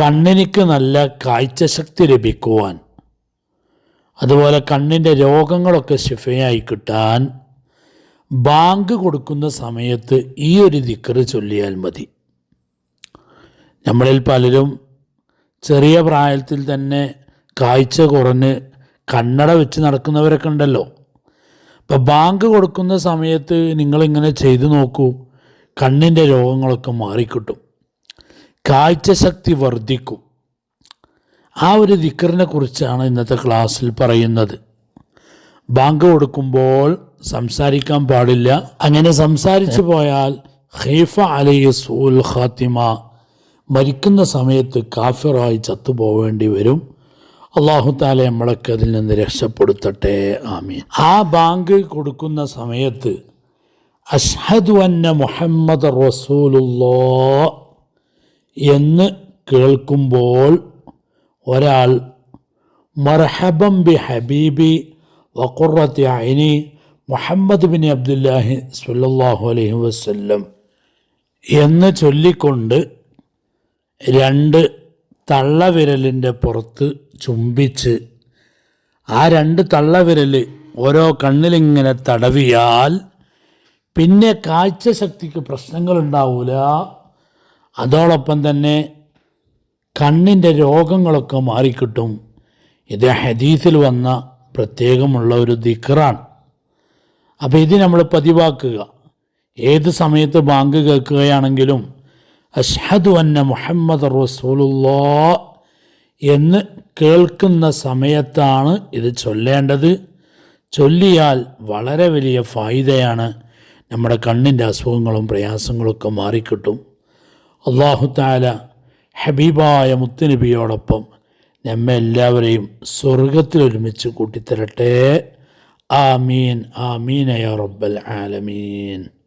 കണ്ണിനിക്ക് നല്ല കാഴ്ചശക്തി ലഭിക്കുവാൻ അതുപോലെ കണ്ണിന്റെ രോഗങ്ങളൊക്കെ ശിഫയായി കിട്ടാൻ ബാങ്ക് കൊടുക്കുന്ന സമയത്ത് ഈ ഒരു ദിക്കറ് ചൊല്ലിയാൽ മതി. നമ്മളിൽ പലരും ചെറിയ പ്രായത്തിൽ തന്നെ കാഴ്ച കുറഞ്ഞ് കണ്ണട വെച്ച് നടക്കുന്നവരൊക്കെ ഉണ്ടല്ലോ. അപ്പോൾ ബാങ്ക് കൊടുക്കുന്ന സമയത്ത് നിങ്ങളിങ്ങനെ ചെയ്തു നോക്കൂ കണ്ണിന്റെ രോഗങ്ങളൊക്കെ മാറിക്കിട്ടും. കാഴ്ചശക്തി വർദ്ധിക്കും. ആ ഒരു ദിക്കറിനെ കുറിച്ചാണ് ഇന്നത്തെ ക്ലാസ്സിൽ പറയുന്നത്. ബാങ്ക് കൊടുക്കുമ്പോൾ സംസാരിക്കാൻ പാടില്ല. അങ്ങനെ സംസാരിച്ചു പോയാൽ ഖൈഫ അലൈഹി സൂൽ ഖാത്തിമ മരിക്കുന്ന സമയത്ത് കാഫിറായി ചത്തുപോവേണ്ടി വരും. അള്ളാഹു താല നമ്മളൊക്കെ അതിൽ നിന്ന് രക്ഷപ്പെടുത്തട്ടെ. ആമീൻ. ആ ബാങ്ക് കൊടുക്കുന്ന സമയത്ത് അഷ്ഹദു അന്ന മുഹമ്മദ് റസൂലുള്ളോ എന്ന് കേൾക്കുമ്പോൾ ഒരാൾ മർഹബം ബി ഹബീബി വക്കുറത്തി അനി മുഹമ്മദ് ബിൻ അബ്ദുല്ലാഹി സല്ലാഹു അലൈഹി വസ്ല്ലം എന്ന് ചൊല്ലിക്കൊണ്ട് രണ്ട് തള്ളവിരലിന്റെ പുറത്ത് ചുംബിച്ച് ആ രണ്ട് തള്ളവിരൽ ഓരോ കണ്ണിലിങ്ങനെ തടവിയാൽ പിന്നെ കാഴ്ചശക്തിക്ക് പ്രശ്നങ്ങളുണ്ടാവില്ല അതോടൊപ്പം തന്നെ കണ്ണിന്റെ രോഗങ്ങളൊക്കെ മാറിക്കിട്ടും. ഇത് ഹദീസിൽ വന്ന പ്രത്യേകമുള്ള ഒരു ദിക്റാണ്. അപ്പോൾ ഇത് നമ്മൾ പതിവാക്കുക. ഏത് സമയത്ത് ബാങ്ക് കേൾക്കുകയാണെങ്കിലും അഷ്ഹദു അന്ന മുഹമ്മദ് റസൂലുല്ലാ എന്ന് കേൾക്കുന്ന സമയത്താണ് ഇത് ചൊല്ലേണ്ടത്. ചൊല്ലിയാൽ വളരെ വലിയ ഫായിദയാണ്. നമ്മുടെ കണ്ണിന്റെ അസുഖങ്ങളും പ്രയാസങ്ങളൊക്കെ മാറിക്കിട്ടും. അള്ളാഹു താല ഹബീബായ മുത്തുനബിയോടൊപ്പം നമ്മെ എല്ലാവരെയും സ്വർഗത്തിൽ ഒരുമിച്ച് കൂട്ടിത്തരട്ടെ. ആമീൻ ആമീൻ യാ റബ്ബൽ ആലമീൻ.